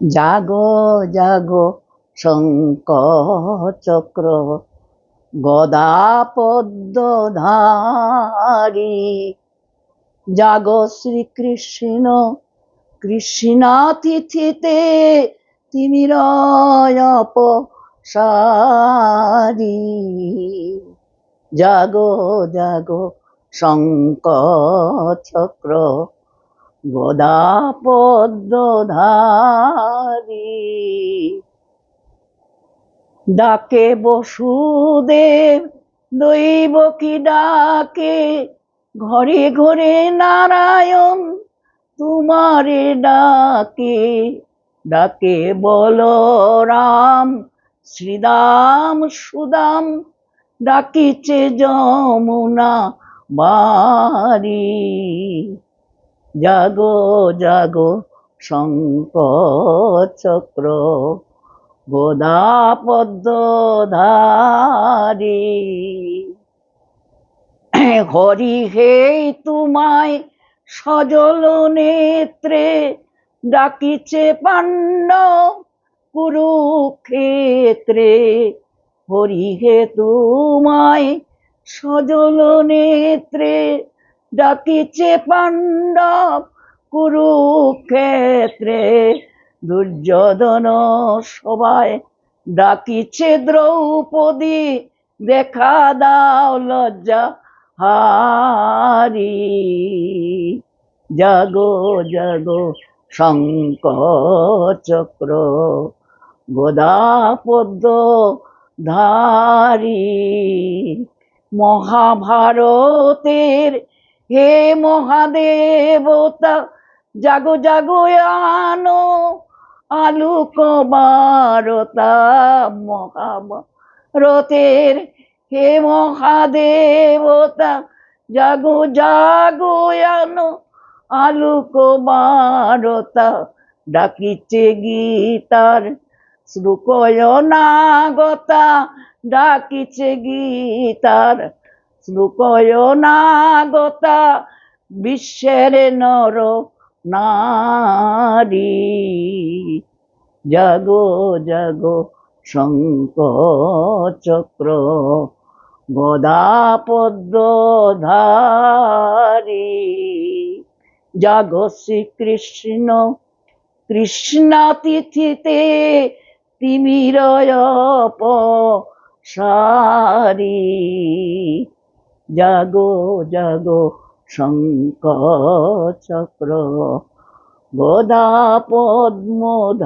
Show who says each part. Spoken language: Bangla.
Speaker 1: জাগো জাগো শঙ্ক চক্র গদা পদ্মধারী জাগো শ্রীকৃষ্ণ, কৃষ্ণাতিথিতে তিমিরয়প সারি জাগো জাগো শঙ্ক চক্র গদা পদ্মধারী। ডাকে বসুদেব, দৈব কি ডাকে? ঘরে ঘরে নারায়ণ, তোমারে ডাকে। ডাকে বলরাম শ্রীদাম সুদাম, ডাকিছে যমুনা বাড়ি। জাগো জাগো শঙ্ক চক্র গোদা পদ্মধারী হরি হে তোমায় সজল নেত্রে ডাকিছে পাণ্ড কুরুক্ষেত্রে। হরি হে তোমায় সজল নেত্রে ডাকিছে পাণ্ডব কুরুক্ষেত্রে, দুর্যোধন সবাই ডাকিছে দ্রৌপদী, দেখা দাও লজ্জা হারি। জাগো জাগো শঙ্ক চক্র গোদা পদ্ম ধারী। মহাভারতের হে মহাদেবতা, জাগো জাগো, আনো আলোক বারতা হে মহাদেবতা, জাগো জাগো, আনো আলোক বারতা ডাকিছে গীতার। শ্লুকয় নাগতা ডাকিছে গীতার। শ্লুকয় নাগতা বিশ্বের নর নারী। জাগো জাগো শঙ্ক চক্র গদা পদ্মধারী। জাগো শ্রীকৃষ্ণ, কৃষ্ণাতিথিতে তিমিরয়প সারি জাগো জাগো শঙ্ক চক্র গদা পদ্মধারী।